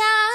샤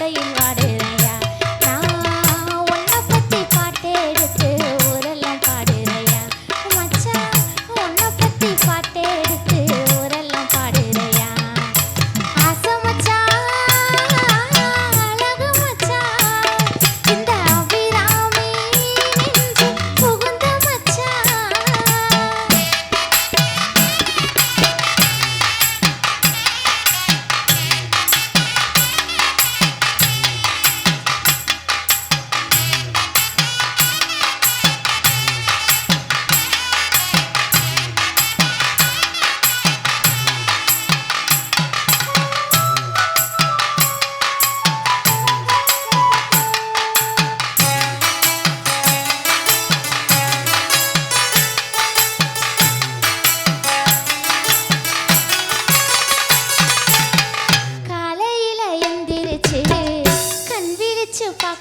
வார்த்தையில் வாடே.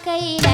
ಕೈರ